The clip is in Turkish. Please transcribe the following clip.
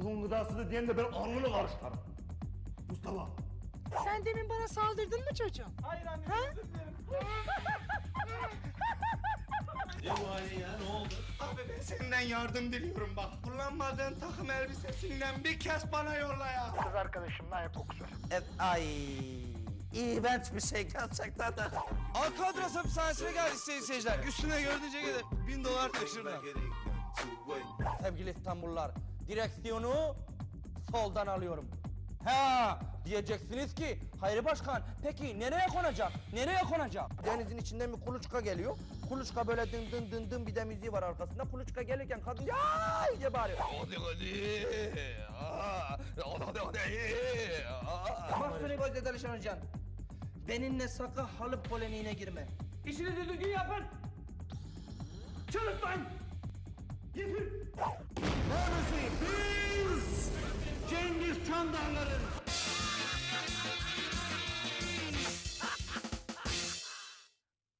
ruhun gıdasıdır diyen de ben alnını karıştırırım. Mustafa. Sen demin bana saldırdın mı çocuğum? Hayır anne Ha? özür dilerim. Ne bu halin ya ne oldu? Abi ben senden yardım diliyorum bak. Kullanmadığın takım elbisesinden bir kez bana yolla ya. Kız arkadaşımla hep kokusu. Evet, ay iğrenç bir şey gerçekten de. Alcatraz hapishanesine geldik sayın seyirciler. Üstüne gördüğünce gelir. Bin dolar taşırlar. Sevgili İstanbullular, direksiyonu soldan alıyorum. Ha diyeceksiniz ki Hayri Başkan peki nereye konacak? Nereye konacak? Denizin içinden bir kuluçka geliyor. Kuluçka böyle dın dın dın dın bir de müziği var arkasında. Kuluçka gelirken kadın ya iyice bağırıyor. Hadi hadi. Aa, Hadi hadi. Aa. Mahsuni Gözde Dalışan Hocam. Benimle sakın halı polemiğine girme. İşinizi düzgün yapın. Çalışmayın. Yeter. Çandarların